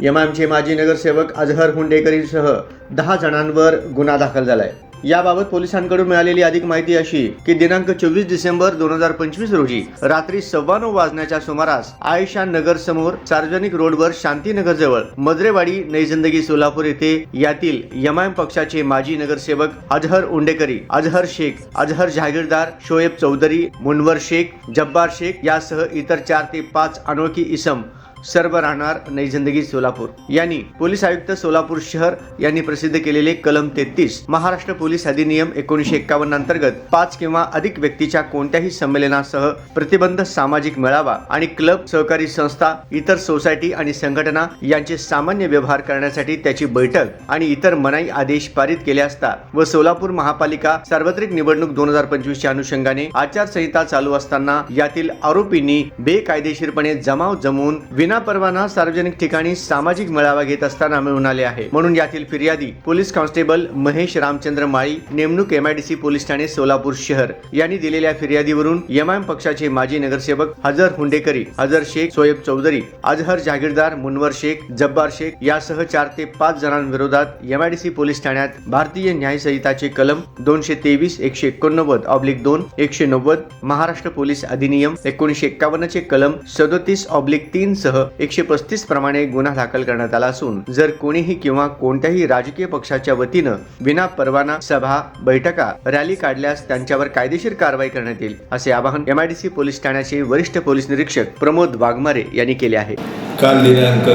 यमामचे माजी नगरसेवक अजहर हुंडेकरीसह दहा जणांवर गुन्हा दाखल झालाय. याबाबत पोलिसांकडून मिळालेली अधिक माहिती अशी की दिनांक चोवीस डिसेंबर दोन हजार पंचवीस रोजी रात्री सव्वा नऊ वाजण्याच्या सुमारास आयशा नगर समोर सार्वजनिक रोडवर शांतीनगर जवळ मद्रेवाडी नैजिंदगी सोलापूर येथे यातील यमायम पक्षाचे माजी नगरसेवक अजहर उंडेकरी अजहर शेख अजहर जहागीरदार शोएब चौधरी मुनवर शेख जब्बार शेख यासह इतर चार ते पाच अनोळखी इसम सर्व राहणार नई जिंदगी सोलापूर. यांनी पोलीस आयुक्त सोलापूर शहर यांनी प्रसिद्ध केलेले कलम तेहतीस महाराष्ट्र पोलीस अधिनियम एकोणीशे एक्कावन्न अंतर्गत पाच किंवा अधिक व्यक्तीच्या कोणत्याही संमेलनासह प्रतिबंध सामाजिक मेळावा आणि क्लब सहकारी संस्था इतर सोसायटी आणि संघटना यांचे सामान्य व्यवहार करण्यासाठी त्याची बैठक आणि इतर मनाई आदेश पारित केले असता व सोलापूर महापालिका सार्वत्रिक निवडणूक दोन हजार पंचवीसच्या अनुषंगाने आचारसंहिता चालू असताना यातील आरोपींनी बेकायदेशीरपणे जमाव जमवून विनापरवाना सार्वजनिक ठिकाणी सामाजिक मेळावा घेत असताना मिळून आले आहे. म्हणून यातील फिर्यादी पोलीस कॉन्स्टेबल महेश रामचंद्र माळी नेमणूक एमआयडीसी पोलीस ठाणे सोलापूर शहर यांनी दिलेल्या फिर्यादीवरून एमआयएम पक्षाचे माजी नगरसेवक हजर हुंडेकरी हजर शेख सोएब चौधरी अजहर जागीरदार मुनवर शेख जब्बार शेख यासह चार ते पाच जणांविरोधात एमआयडीसी पोलीस ठाण्यात भारतीय न्याय संहिताचे कलम दोनशे तेवीस एकशे एकोणनव्वद ऑब्लिक दोन एकशे नव्वद महाराष्ट्र पोलीस अधिनियम एकोणीशे एक्कावन्नचे कलम सदोतीस ऑब्लिक तीन सह एकशे पस्तीस प्रमाणे गुन्हा दाखल करण्यात आला असून जर कोणीही किंवा कोणत्याही राजकीय पक्षाच्या वतीनं विना परवाना सभा बैठका रॅली काढल्यास त्यांच्यावर कायदेशीर कारवाई करण्यात येईल असे आवाहन एमआयडीसी पोलीस ठाण्याचे वरिष्ठ पोलीस निरीक्षक प्रमोद वाघमारे यांनी केले आहे. काल दिनांक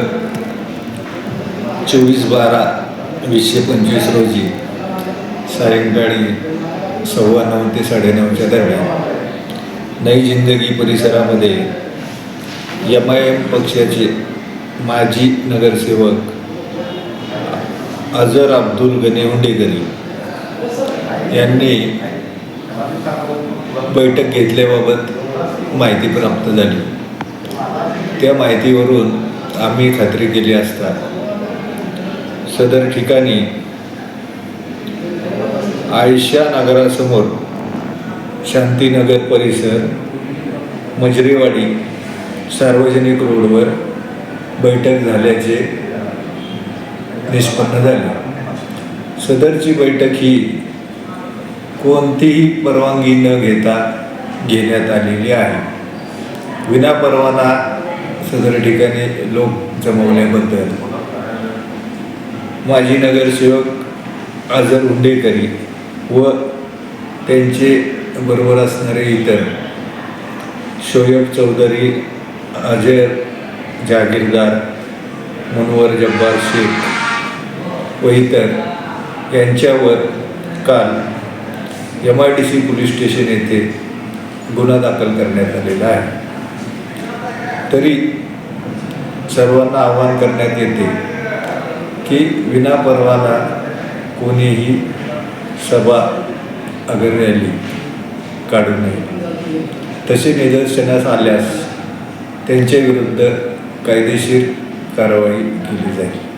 चोवीस बारा वीसशे पंचवीस रोजी सायंकाळी सव्वा नऊ ते साडेनऊच्या दरम्यान नई जिंदगी परिसरामध्ये एम आय एम पक्षाचे माजी नगरसेवक अजर अब्दुल गणे हुंडेकरी यांनी बैठक घेतल्याबाबत माहिती प्राप्त झाली. त्या माहितीवरून आम्ही खात्री केली असता सदर ठिकाणी आयशा नगरासमोर शांतीनगर परिसर मजरेवाडी सार्वजनिक रोडवर बैठक झाल्याचे निष्पन्न झाले. सदरची बैठक ही कोणतीही परवानगी न घेता घेण्यात आलेली आहे. विनापरवाना सदर ठिकाणी लोक जमवल्याबद्दल माजी नगरसेवक आझर हुंडेकरी व त्यांचे बरोबर असणारे इतर शोएब चौधरी अजय जहागीरदार मुनवर जब्बार शेख व इतर यांच्यावर काल M I D C police station येथे गुन्हा दाखल करण्यात आलेला आहे. तरी सर्वांना आवाहन करण्यात येते की विनापरवाना कोणीही सभा अगर रॅली काढू नये. तसे निदर्शनास आल्यास त्यांच्याविरुद्ध कायदेशीर कारवाई केली जाईल.